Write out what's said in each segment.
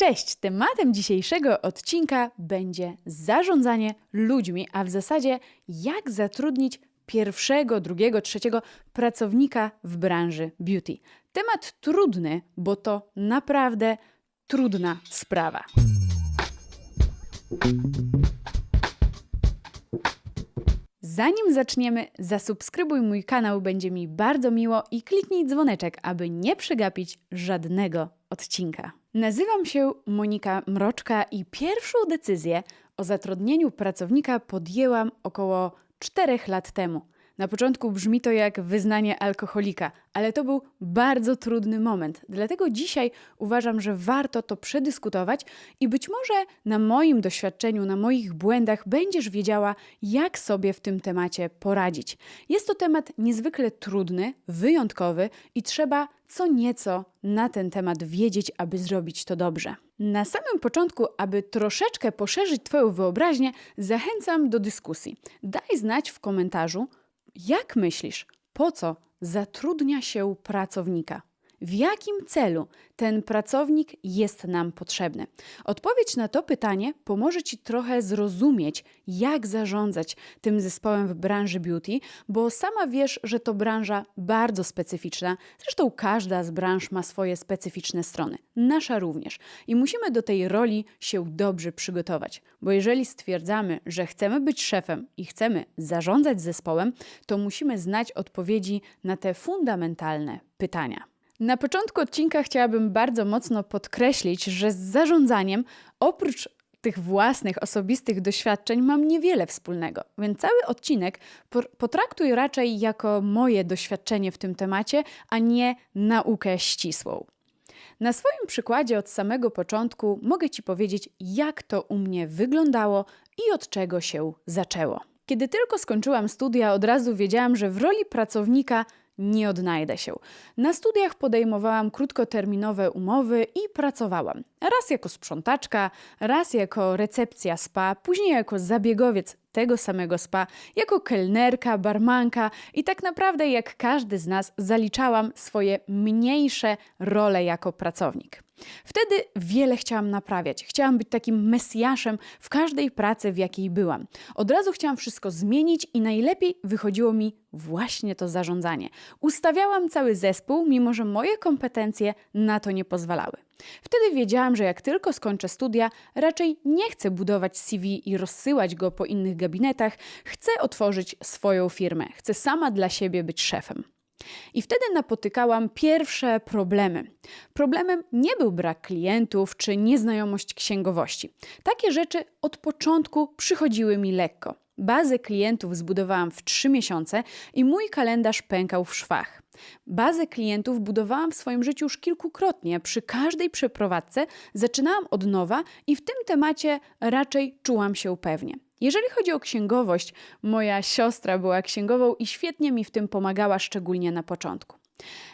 Cześć! Tematem dzisiejszego odcinka będzie zarządzanie ludźmi, a w zasadzie jak zatrudnić pierwszego, drugiego, trzeciego pracownika w branży beauty. Temat trudny, bo to naprawdę trudna sprawa. Zanim zaczniemy, zasubskrybuj mój kanał, będzie mi bardzo miło i kliknij dzwoneczek, aby nie przegapić żadnego odcinka. Nazywam się Monika Mroczka i pierwszą decyzję o zatrudnieniu pracownika podjęłam około 4 lat temu. Na początku brzmi to jak wyznanie alkoholika, ale to był bardzo trudny moment. Dlatego dzisiaj uważam, że warto to przedyskutować i być może na moim doświadczeniu, na moich błędach będziesz wiedziała, jak sobie w tym temacie poradzić. Jest to temat niezwykle trudny, wyjątkowy i trzeba co nieco na ten temat wiedzieć, aby zrobić to dobrze. Na samym początku, aby troszeczkę poszerzyć Twoją wyobraźnię, zachęcam do dyskusji. Daj znać w komentarzu, jak myślisz, po co zatrudnia się pracownika? W jakim celu ten pracownik jest nam potrzebny? Odpowiedź na to pytanie pomoże Ci trochę zrozumieć, jak zarządzać tym zespołem w branży beauty, bo sama wiesz, że to branża bardzo specyficzna. Zresztą każda z branż ma swoje specyficzne strony, nasza również. I musimy do tej roli się dobrze przygotować, bo jeżeli stwierdzamy, że chcemy być szefem i chcemy zarządzać zespołem, to musimy znać odpowiedzi na te fundamentalne pytania. Na początku odcinka chciałabym bardzo mocno podkreślić, że z zarządzaniem oprócz tych własnych, osobistych doświadczeń mam niewiele wspólnego, więc cały odcinek potraktuj raczej jako moje doświadczenie w tym temacie, a nie naukę ścisłą. Na swoim przykładzie od samego początku mogę Ci powiedzieć, jak to u mnie wyglądało i od czego się zaczęło. Kiedy tylko skończyłam studia, od razu wiedziałam, że w roli pracownika nie odnajdę się. Na studiach podejmowałam krótkoterminowe umowy i pracowałam. Raz jako sprzątaczka, raz jako recepcja spa, później jako zabiegowiec tego samego spa, jako kelnerka, barmanka i tak naprawdę jak każdy z nas zaliczałam swoje mniejsze role jako pracownik. Wtedy wiele chciałam naprawiać. Chciałam być takim mesjaszem w każdej pracy, w jakiej byłam. Od razu chciałam wszystko zmienić i najlepiej wychodziło mi właśnie to zarządzanie. Ustawiałam cały zespół, mimo że moje kompetencje na to nie pozwalały. Wtedy wiedziałam, że jak tylko skończę studia, raczej nie chcę budować CV i rozsyłać go po innych gabinetach, chcę otworzyć swoją firmę, chcę sama dla siebie być szefem. I wtedy napotykałam pierwsze problemy. Problemem nie był brak klientów czy nieznajomość księgowości. Takie rzeczy od początku przychodziły mi lekko. Bazę klientów zbudowałam w trzy miesiące i mój kalendarz pękał w szwach. Bazę klientów budowałam w swoim życiu już kilkukrotnie. Przy każdej przeprowadzce zaczynałam od nowa i w tym temacie raczej czułam się pewnie. Jeżeli chodzi o księgowość, moja siostra była księgową i świetnie mi w tym pomagała, szczególnie na początku.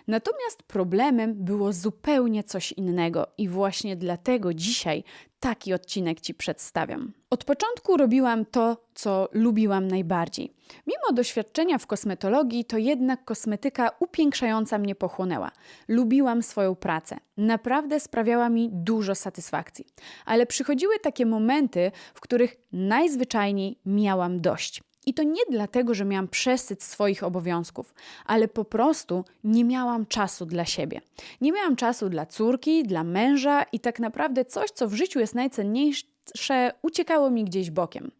Natomiast problemem było zupełnie coś innego i właśnie dlatego dzisiaj taki odcinek Ci przedstawiam. Od początku robiłam to, co lubiłam najbardziej. Mimo doświadczenia w kosmetologii, to jednak kosmetyka upiększająca mnie pochłonęła. Lubiłam swoją pracę. Naprawdę sprawiała mi dużo satysfakcji. Ale przychodziły takie momenty, w których najzwyczajniej miałam dość. I to nie dlatego, że miałam przesyt swoich obowiązków, ale po prostu nie miałam czasu dla siebie. Nie miałam czasu dla córki, dla męża i tak naprawdę coś, co w życiu jest najcenniejsze, uciekało mi gdzieś bokiem.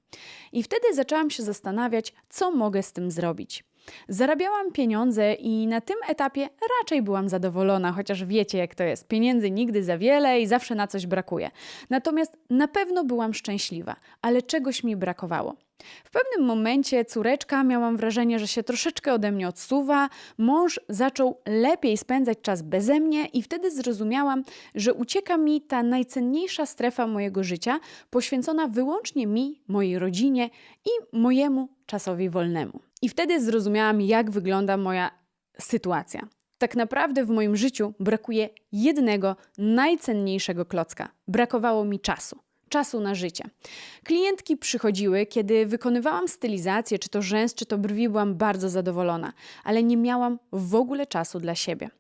I wtedy zaczęłam się zastanawiać, co mogę z tym zrobić. Zarabiałam pieniądze i na tym etapie raczej byłam zadowolona, chociaż wiecie jak to jest. Pieniędzy nigdy za wiele i zawsze na coś brakuje. Natomiast na pewno byłam szczęśliwa, ale czegoś mi brakowało. W pewnym momencie córeczka miałam wrażenie, że się troszeczkę ode mnie odsuwa. Mąż zaczął lepiej spędzać czas beze mnie, i wtedy zrozumiałam, że ucieka mi ta najcenniejsza strefa mojego życia, poświęcona wyłącznie mi, mojej rodzinie i mojemu czasowi wolnemu. I wtedy zrozumiałam, jak wygląda moja sytuacja. Tak naprawdę w moim życiu brakuje jednego najcenniejszego klocka. Brakowało mi czasu czasu na życie. Klientki przychodziły, kiedy wykonywałam stylizację, czy to rzęs, czy to brwi, byłam bardzo zadowolona, ale nie miałam w ogóle czasu dla siebie.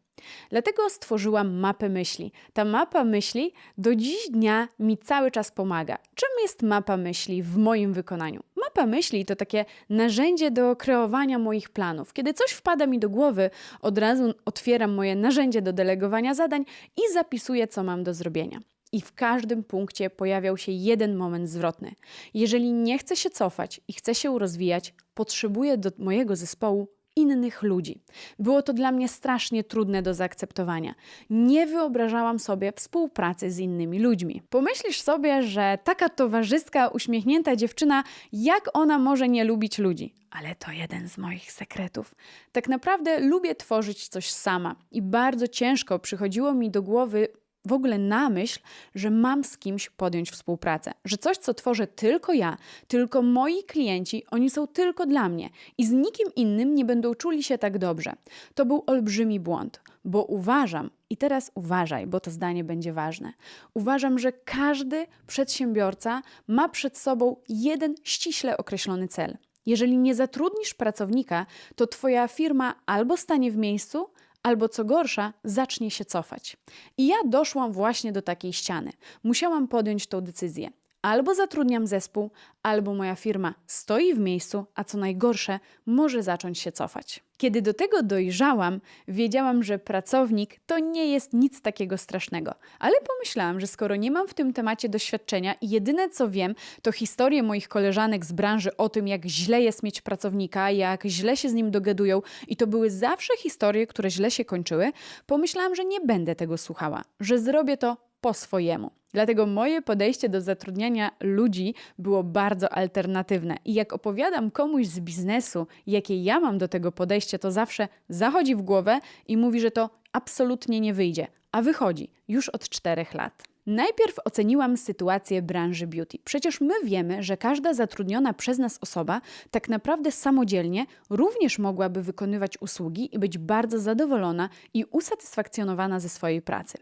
Dlatego stworzyłam mapę myśli. Ta mapa myśli do dziś dnia mi cały czas pomaga. Czym jest mapa myśli w moim wykonaniu? Mapa myśli to takie narzędzie do kreowania moich planów. Kiedy coś wpada mi do głowy, od razu otwieram moje narzędzie do delegowania zadań i zapisuję, co mam do zrobienia. I w każdym punkcie pojawiał się jeden moment zwrotny. Jeżeli nie chcę się cofać i chcę się rozwijać, potrzebuję do mojego zespołu innych ludzi. Było to dla mnie strasznie trudne do zaakceptowania. Nie wyobrażałam sobie współpracy z innymi ludźmi. Pomyślisz sobie, że taka towarzyska, uśmiechnięta dziewczyna, jak ona może nie lubić ludzi? Ale to jeden z moich sekretów. Tak naprawdę lubię tworzyć coś sama i bardzo ciężko przychodziło mi do głowy w ogóle na myśl, że mam z kimś podjąć współpracę, że coś, co tworzę tylko ja, tylko moi klienci, oni są tylko dla mnie i z nikim innym nie będą czuli się tak dobrze. To był olbrzymi błąd, bo uważam, i teraz uważaj, bo to zdanie będzie ważne. Uważam, że każdy przedsiębiorca ma przed sobą jeden ściśle określony cel. Jeżeli nie zatrudnisz pracownika, to Twoja firma albo stanie w miejscu, albo co gorsza, zacznie się cofać. I ja doszłam właśnie do takiej ściany. Musiałam podjąć tą decyzję. Albo zatrudniam zespół, albo moja firma stoi w miejscu, a co najgorsze, może zacząć się cofać. Kiedy do tego dojrzałam, wiedziałam, że pracownik to nie jest nic takiego strasznego. Ale pomyślałam, że skoro nie mam w tym temacie doświadczenia i jedyne co wiem, to historie moich koleżanek z branży o tym, jak źle jest mieć pracownika, jak źle się z nim dogadują, i to były zawsze historie, które źle się kończyły, pomyślałam, że nie będę tego słuchała, że zrobię to po swojemu. Dlatego moje podejście do zatrudniania ludzi było bardzo alternatywne. I jak opowiadam komuś z biznesu, jakie ja mam do tego podejście, to zawsze zachodzi w głowę i mówi, że to absolutnie nie wyjdzie, a wychodzi już od czterech lat. Najpierw oceniłam sytuację branży beauty. Przecież my wiemy, że każda zatrudniona przez nas osoba tak naprawdę samodzielnie również mogłaby wykonywać usługi i być bardzo zadowolona i usatysfakcjonowana ze swojej pracy.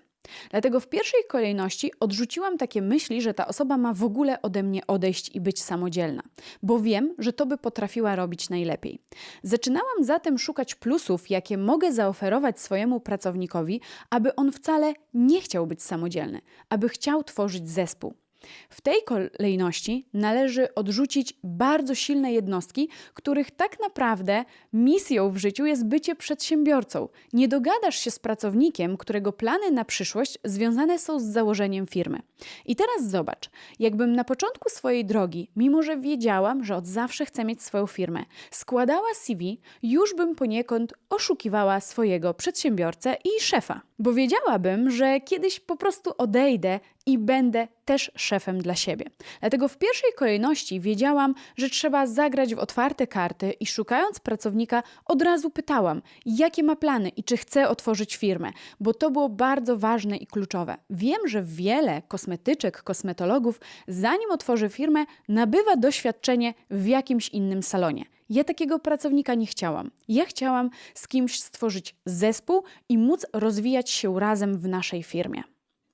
Dlatego w pierwszej kolejności odrzuciłam takie myśli, że ta osoba ma w ogóle ode mnie odejść i być samodzielna, bo wiem, że to by potrafiła robić najlepiej. Zaczynałam zatem szukać plusów, jakie mogę zaoferować swojemu pracownikowi, aby on wcale nie chciał być samodzielny, aby chciał tworzyć zespół. W tej kolejności należy odrzucić bardzo silne jednostki, których tak naprawdę misją w życiu jest bycie przedsiębiorcą. Nie dogadasz się z pracownikiem, którego plany na przyszłość związane są z założeniem firmy. I teraz zobacz, jakbym na początku swojej drogi, mimo że wiedziałam, że od zawsze chcę mieć swoją firmę, składała CV, już bym poniekąd oszukiwała swojego przedsiębiorcę i szefa. Bo wiedziałabym, że kiedyś po prostu odejdę i będę też szefem dla siebie. Dlatego w pierwszej kolejności wiedziałam, że trzeba zagrać w otwarte karty i szukając pracownika od razu pytałam, jakie ma plany i czy chce otworzyć firmę, bo to było bardzo ważne i kluczowe. Wiem, że wiele kosmetyczek, kosmetologów, zanim otworzy firmę, nabywa doświadczenie w jakimś innym salonie. Ja takiego pracownika nie chciałam. Ja chciałam z kimś stworzyć zespół i móc rozwijać się razem w naszej firmie.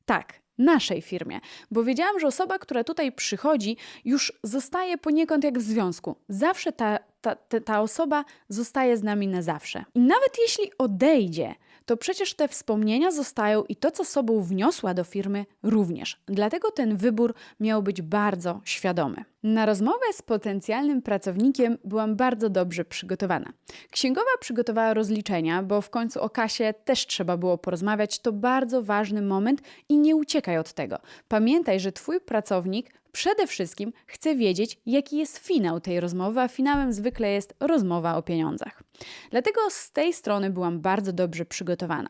Tak, naszej firmie, bo wiedziałam, że osoba, która tutaj przychodzi, już zostaje poniekąd jak w związku. Zawsze ta, ta, ta, ta osoba zostaje z nami na zawsze. I nawet jeśli odejdzie, to przecież te wspomnienia zostają i to, co sobą wniosła do firmy, również. Dlatego ten wybór miał być bardzo świadomy. Na rozmowę z potencjalnym pracownikiem byłam bardzo dobrze przygotowana. Księgowa przygotowała rozliczenia, bo w końcu o kasie też trzeba było porozmawiać. To bardzo ważny moment i nie uciekaj od tego. Pamiętaj, że Twój pracownik Przede wszystkim chcę wiedzieć, jaki jest finał tej rozmowy, a finałem zwykle jest rozmowa o pieniądzach. Dlatego z tej strony byłam bardzo dobrze przygotowana.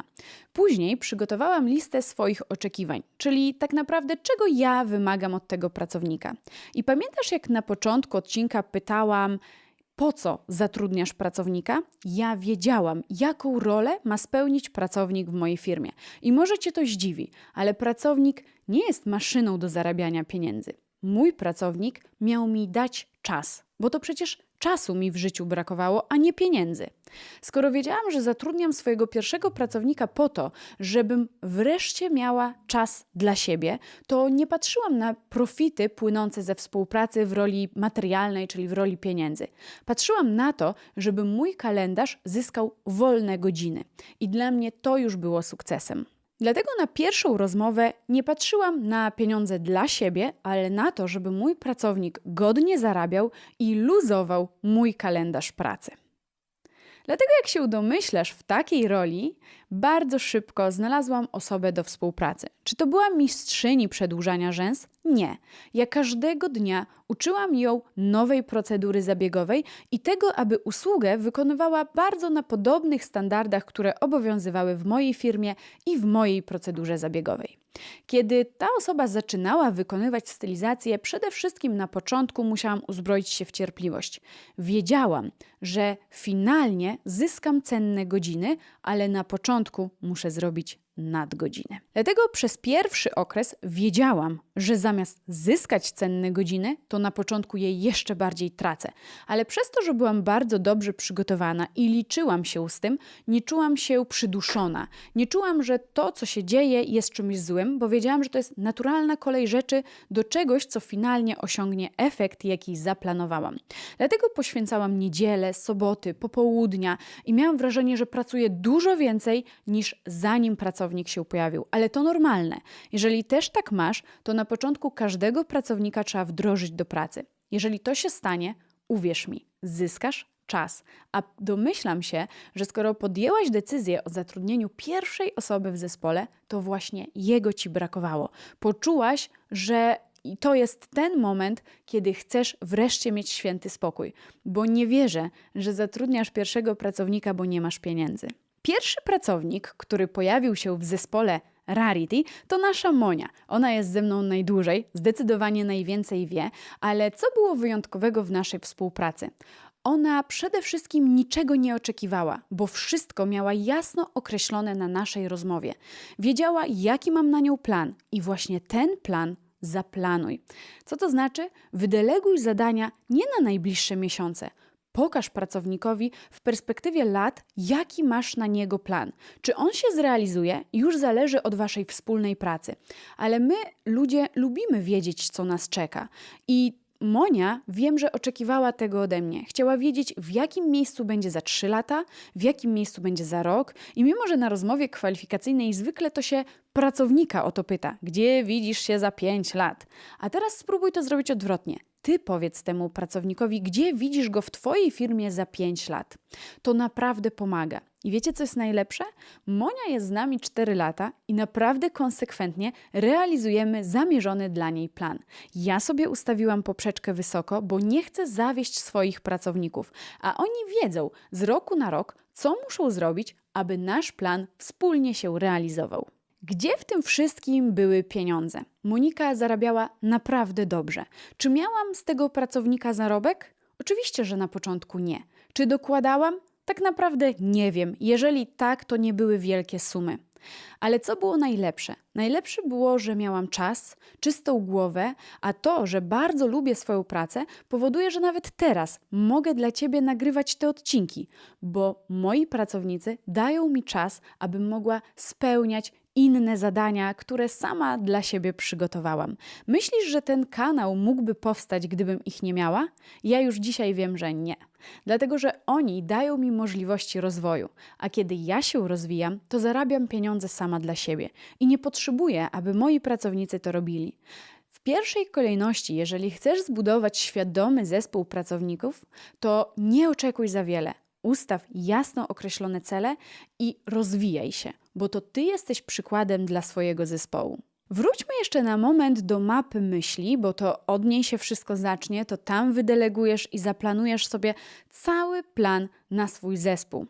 Później przygotowałam listę swoich oczekiwań, czyli tak naprawdę czego ja wymagam od tego pracownika. I pamiętasz, jak na początku odcinka pytałam, po co zatrudniasz pracownika? Ja wiedziałam, jaką rolę ma spełnić pracownik w mojej firmie. I może cię to zdziwi, ale pracownik nie jest maszyną do zarabiania pieniędzy mój pracownik miał mi dać czas, bo to przecież czasu mi w życiu brakowało, a nie pieniędzy. Skoro wiedziałam, że zatrudniam swojego pierwszego pracownika po to, żebym wreszcie miała czas dla siebie, to nie patrzyłam na profity płynące ze współpracy w roli materialnej, czyli w roli pieniędzy. Patrzyłam na to, żeby mój kalendarz zyskał wolne godziny. I dla mnie to już było sukcesem. Dlatego na pierwszą rozmowę nie patrzyłam na pieniądze dla siebie, ale na to, żeby mój pracownik godnie zarabiał i luzował mój kalendarz pracy. Dlatego, jak się domyślasz, w takiej roli bardzo szybko znalazłam osobę do współpracy. Czy to była mistrzyni przedłużania rzęs? Nie. Ja każdego dnia uczyłam ją nowej procedury zabiegowej i tego, aby usługę wykonywała bardzo na podobnych standardach, które obowiązywały w mojej firmie i w mojej procedurze zabiegowej. Kiedy ta osoba zaczynała wykonywać stylizację, przede wszystkim na początku musiałam uzbroić się w cierpliwość. Wiedziałam, że finalnie zyskam cenne godziny, ale na początku muszę zrobić nadgodziny. Dlatego przez pierwszy okres wiedziałam, że zamiast zyskać cenne godziny, to na początku je jeszcze bardziej tracę. Ale przez to, że byłam bardzo dobrze przygotowana i liczyłam się z tym, nie czułam się przyduszona. Nie czułam, że to, co się dzieje, jest czymś złym, bo wiedziałam, że to jest naturalna kolej rzeczy do czegoś, co finalnie osiągnie efekt, jaki zaplanowałam. Dlatego poświęcałam niedzielę, soboty, popołudnia i miałam wrażenie, że pracuję dużo więcej niż zanim pracownik się pojawił. Ale to normalne. Jeżeli też tak masz, to na początku każdego pracownika trzeba wdrożyć do pracy. Jeżeli to się stanie, uwierz mi, zyskasz czas. A domyślam się, że skoro podjęłaś decyzję o zatrudnieniu pierwszej osoby w zespole, to właśnie jego ci brakowało. Poczułaś, że i to jest ten moment, kiedy chcesz wreszcie mieć święty spokój, bo nie wierzę, że zatrudniasz pierwszego pracownika, bo nie masz pieniędzy. Pierwszy pracownik, który pojawił się w zespole Rarity, to nasza Monia. Ona jest ze mną najdłużej, zdecydowanie najwięcej wie, ale co było wyjątkowego w naszej współpracy? Ona przede wszystkim niczego nie oczekiwała, bo wszystko miała jasno określone na naszej rozmowie. Wiedziała, jaki mam na nią plan, i właśnie ten plan zaplanuj. Co to znaczy? Wydeleguj zadania nie na najbliższe miesiące. Pokaż pracownikowi w perspektywie lat, jaki masz na niego plan. Czy on się zrealizuje, już zależy od waszej wspólnej pracy. Ale my, ludzie, lubimy wiedzieć, co nas czeka. I Monia wiem, że oczekiwała tego ode mnie. Chciała wiedzieć, w jakim miejscu będzie za 3 lata, w jakim miejscu będzie za rok. I mimo, że na rozmowie kwalifikacyjnej zwykle to się pracownika o to pyta, gdzie widzisz się za 5 lat. A teraz spróbuj to zrobić odwrotnie. Ty powiedz temu pracownikowi, gdzie widzisz go w Twojej firmie za 5 lat. To naprawdę pomaga. I wiecie, co jest najlepsze? Monia jest z nami 4 lata i naprawdę konsekwentnie realizujemy zamierzony dla niej plan. Ja sobie ustawiłam poprzeczkę wysoko, bo nie chcę zawieść swoich pracowników, a oni wiedzą z roku na rok, co muszą zrobić, aby nasz plan wspólnie się realizował. Gdzie w tym wszystkim były pieniądze? Monika zarabiała naprawdę dobrze. Czy miałam z tego pracownika zarobek? Oczywiście, że na początku nie. Czy dokładałam? Tak naprawdę nie wiem. Jeżeli tak, to nie były wielkie sumy. Ale co było najlepsze? Najlepsze było, że miałam czas, czystą głowę, a to, że bardzo lubię swoją pracę, powoduje, że nawet teraz mogę dla Ciebie nagrywać te odcinki, bo moi pracownicy dają mi czas, abym mogła spełniać inne zadania, które sama dla siebie przygotowałam. Myślisz, że ten kanał mógłby powstać, gdybym ich nie miała? Ja już dzisiaj wiem, że nie. Dlatego, że oni dają mi możliwości rozwoju, a kiedy ja się rozwijam, to zarabiam pieniądze sama dla siebie i nie potrzebuję, aby moi pracownicy to robili. W pierwszej kolejności, jeżeli chcesz zbudować świadomy zespół pracowników, to nie oczekuj za wiele. Ustaw jasno określone cele i rozwijaj się, bo to ty jesteś przykładem dla swojego zespołu. Wróćmy jeszcze na moment do mapy myśli, bo to od niej się wszystko zacznie, to tam wydelegujesz i zaplanujesz sobie cały plan na swój zespół.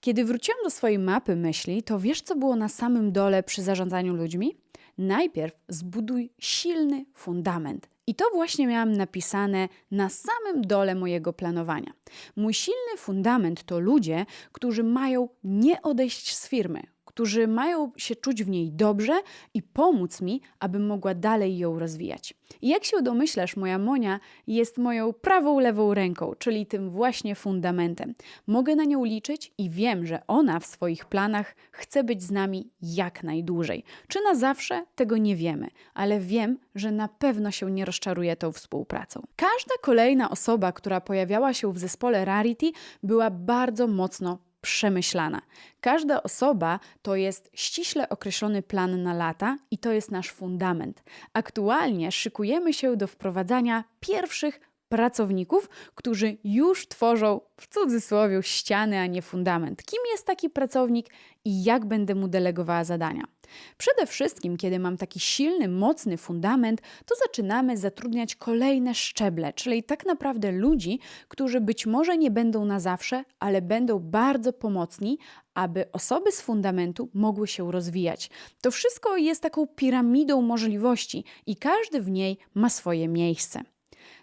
Kiedy wróciłam do swojej mapy myśli, to wiesz, co było na samym dole przy zarządzaniu ludźmi? Najpierw zbuduj silny fundament. I to właśnie miałam napisane na samym dole mojego planowania. Mój silny fundament to ludzie, którzy mają nie odejść z firmy, którzy mają się czuć w niej dobrze i pomóc mi, abym mogła dalej ją rozwijać. I jak się domyślasz, moja Monia jest moją prawą, lewą ręką, czyli tym właśnie fundamentem. Mogę na nią liczyć i wiem, że ona w swoich planach chce być z nami jak najdłużej. Czy na zawsze? Tego nie wiemy, ale wiem, że na pewno się nie rozczaruje tą współpracą. Każda kolejna osoba, która pojawiała się w zespole Rarity, była bardzo mocno przemyślana. Każda osoba to jest ściśle określony plan na lata i to jest nasz fundament. Aktualnie szykujemy się do wprowadzania pierwszych pracowników, którzy już tworzą w cudzysłowie ściany, a nie fundament. Kim jest taki pracownik i jak będę mu delegowała zadania? Przede wszystkim, kiedy mam taki silny, mocny fundament, to zaczynamy zatrudniać kolejne szczeble, czyli tak naprawdę ludzi, którzy być może nie będą na zawsze, ale będą bardzo pomocni, aby osoby z fundamentu mogły się rozwijać. To wszystko jest taką piramidą możliwości i każdy w niej ma swoje miejsce.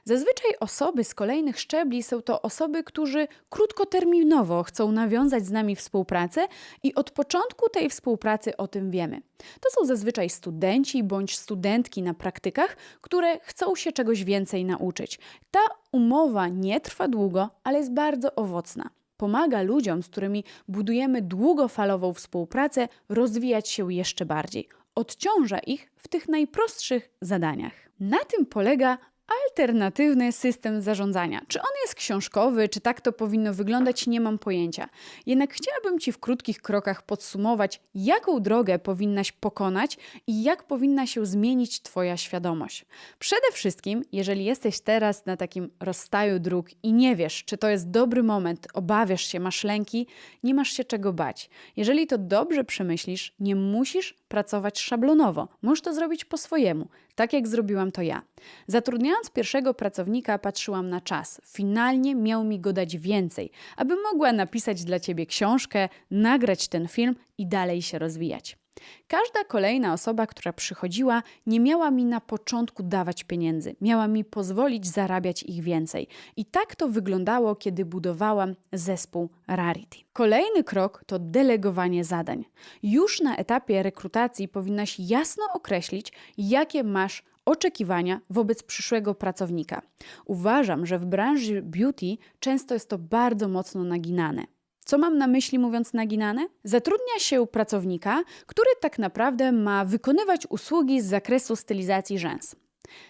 Zazwyczaj osoby z kolejnych szczebli są to osoby, którzy krótkoterminowo chcą nawiązać z nami współpracę i od początku tej współpracy o tym wiemy. To są zazwyczaj studenci bądź studentki na praktykach, które chcą się czegoś więcej nauczyć. Ta umowa nie trwa długo, ale jest bardzo owocna. Pomaga ludziom, z którymi budujemy długofalową współpracę, rozwijać się jeszcze bardziej. Odciąża ich w tych najprostszych zadaniach. Na tym polega alternatywny system zarządzania. Czy on jest książkowy, czy tak to powinno wyglądać, nie mam pojęcia. Jednak chciałabym Ci w krótkich krokach podsumować, jaką drogę powinnaś pokonać i jak powinna się zmienić Twoja świadomość. Przede wszystkim, jeżeli jesteś teraz na takim rozstaju dróg i nie wiesz, czy to jest dobry moment, obawiasz się, masz lęki, nie masz się czego bać. Jeżeli to dobrze przemyślisz, nie musisz pracować szablonowo. Możesz to zrobić po swojemu, tak jak zrobiłam to ja. Zatrudniając pierwszego pracownika, patrzyłam na czas. Finalnie miał mi go dać więcej, aby mogła napisać dla ciebie książkę, nagrać ten film i dalej się rozwijać. Każda kolejna osoba, która przychodziła, nie miała mi na początku dawać pieniędzy, miała mi pozwolić zarabiać ich więcej. I tak to wyglądało, kiedy budowałam zespół Rarity. Kolejny krok to delegowanie zadań. Już na etapie rekrutacji powinnaś jasno określić, jakie masz oczekiwania wobec przyszłego pracownika. Uważam, że w branży beauty często jest to bardzo mocno naginane. Co mam na myśli mówiąc naginane? Zatrudnia się pracownika, który tak naprawdę ma wykonywać usługi z zakresu stylizacji rzęs.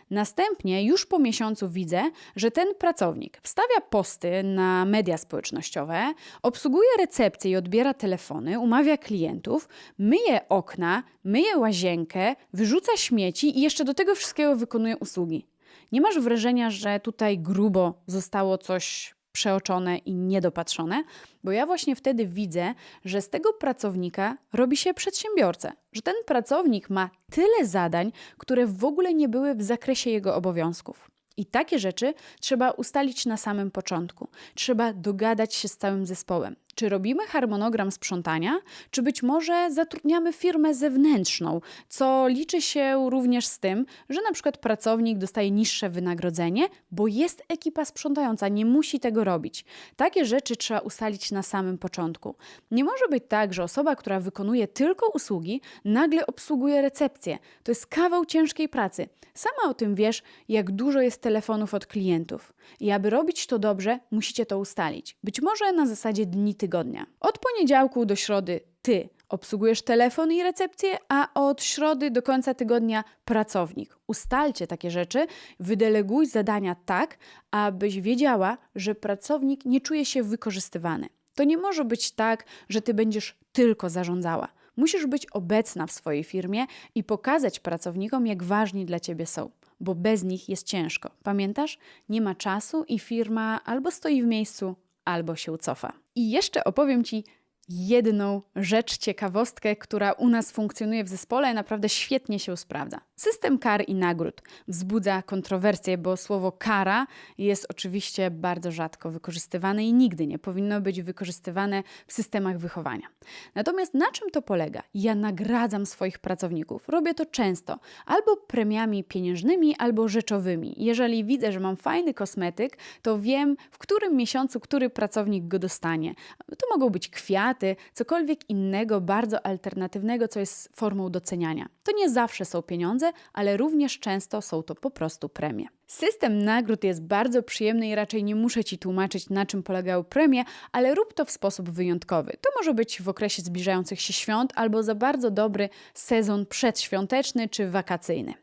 Następnie już po miesiącu widzę, że ten pracownik wstawia posty na media społecznościowe, obsługuje recepcję i odbiera telefony, umawia klientów, myje okna, myje łazienkę, wyrzuca śmieci i jeszcze do tego wszystkiego wykonuje usługi. Nie masz wrażenia, że tutaj grubo zostało coś przeoczone i niedopatrzone, bo ja właśnie wtedy widzę, że z tego pracownika robi się przedsiębiorcę, że ten pracownik ma tyle zadań, które w ogóle nie były w zakresie jego obowiązków. I takie rzeczy trzeba ustalić na samym początku. Trzeba dogadać się z całym zespołem. Czy robimy harmonogram sprzątania, czy być może zatrudniamy firmę zewnętrzną, co liczy się również z tym, że na przykład pracownik dostaje niższe wynagrodzenie, bo jest ekipa sprzątająca, nie musi tego robić. Takie rzeczy trzeba ustalić na samym początku. Nie może być tak, że osoba, która wykonuje tylko usługi, nagle obsługuje recepcję. To jest kawał ciężkiej pracy. Sama o tym wiesz, jak dużo jest telefonów od klientów. I aby robić to dobrze, musicie to ustalić. Być może na zasadzie dni tygodnia. Od poniedziałku do środy ty obsługujesz telefon i recepcję, a od środy do końca tygodnia pracownik. Ustalcie takie rzeczy, wydeleguj zadania tak, abyś wiedziała, że pracownik nie czuje się wykorzystywany. To nie może być tak, że ty będziesz tylko zarządzała. Musisz być obecna w swojej firmie i pokazać pracownikom, jak ważni dla ciebie są bo bez nich jest ciężko. Pamiętasz? Nie ma czasu i firma albo stoi w miejscu, albo się cofa. I jeszcze opowiem Ci jedną rzecz, ciekawostkę, która u nas funkcjonuje w zespole, naprawdę świetnie się sprawdza. System kar i nagród wzbudza kontrowersje, bo słowo kara jest oczywiście bardzo rzadko wykorzystywane i nigdy nie powinno być wykorzystywane w systemach wychowania. Natomiast na czym to polega? Ja nagradzam swoich pracowników. Robię to często, albo premiami pieniężnymi, albo rzeczowymi. Jeżeli widzę, że mam fajny kosmetyk, to wiem, w którym miesiącu który pracownik go dostanie. To mogą być kwiaty, cokolwiek innego, bardzo alternatywnego, co jest formą doceniania. To nie zawsze są pieniądze, ale również często są to po prostu premie. System nagród jest bardzo przyjemny i raczej nie muszę Ci tłumaczyć, na czym polegają premie, ale rób to w sposób wyjątkowy. To może być w okresie zbliżających się świąt albo za bardzo dobry sezon przedświąteczny czy wakacyjny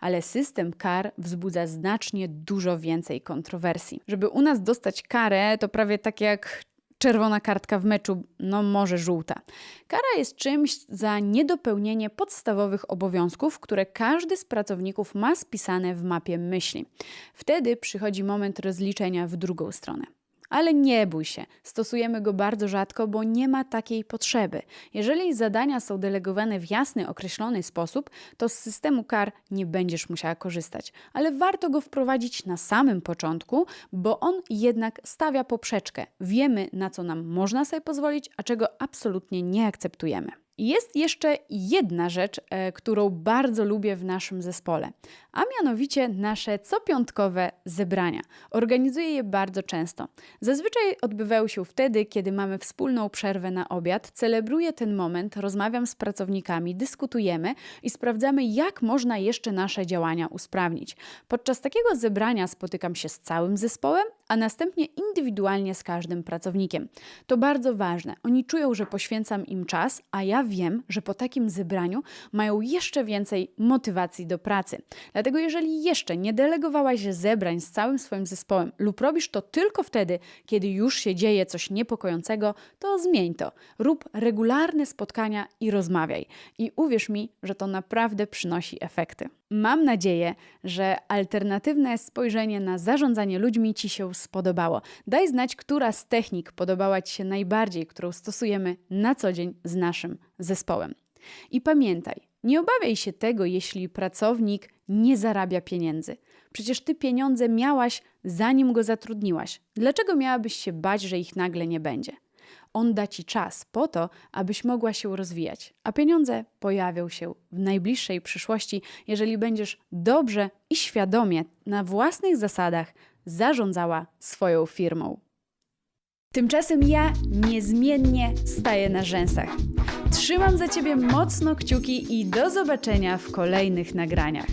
ale system kar wzbudza znacznie dużo więcej kontrowersji. Żeby u nas dostać karę, to prawie tak jak czerwona kartka w meczu, no może żółta. Kara jest czymś za niedopełnienie podstawowych obowiązków, które każdy z pracowników ma spisane w mapie myśli. Wtedy przychodzi moment rozliczenia w drugą stronę. Ale nie bój się, stosujemy go bardzo rzadko, bo nie ma takiej potrzeby. Jeżeli zadania są delegowane w jasny, określony sposób, to z systemu kar nie będziesz musiała korzystać. Ale warto go wprowadzić na samym początku, bo on jednak stawia poprzeczkę. Wiemy, na co nam można sobie pozwolić, a czego absolutnie nie akceptujemy. Jest jeszcze jedna rzecz, e, którą bardzo lubię w naszym zespole, a mianowicie nasze copiątkowe zebrania. Organizuję je bardzo często. Zazwyczaj odbywają się wtedy, kiedy mamy wspólną przerwę na obiad. Celebruję ten moment, rozmawiam z pracownikami, dyskutujemy i sprawdzamy, jak można jeszcze nasze działania usprawnić. Podczas takiego zebrania spotykam się z całym zespołem, a następnie indywidualnie z każdym pracownikiem. To bardzo ważne. Oni czują, że poświęcam im czas, a ja wiem, że po takim zebraniu mają jeszcze więcej motywacji do pracy. Dlatego, jeżeli jeszcze nie delegowałaś zebrań z całym swoim zespołem lub robisz to tylko wtedy, kiedy już się dzieje coś niepokojącego, to zmień to. Rób regularne spotkania i rozmawiaj. I uwierz mi, że to naprawdę przynosi efekty. Mam nadzieję, że alternatywne spojrzenie na zarządzanie ludźmi Ci się spodobało. Daj znać, która z technik podobała Ci się najbardziej, którą stosujemy na co dzień z naszym zespołem. I pamiętaj, nie obawiaj się tego, jeśli pracownik nie zarabia pieniędzy. Przecież Ty pieniądze miałaś, zanim go zatrudniłaś. Dlaczego miałabyś się bać, że ich nagle nie będzie? On da ci czas po to, abyś mogła się rozwijać, a pieniądze pojawią się w najbliższej przyszłości, jeżeli będziesz dobrze i świadomie na własnych zasadach zarządzała swoją firmą. Tymczasem ja niezmiennie staję na rzęsach. Trzymam za Ciebie mocno kciuki i do zobaczenia w kolejnych nagraniach.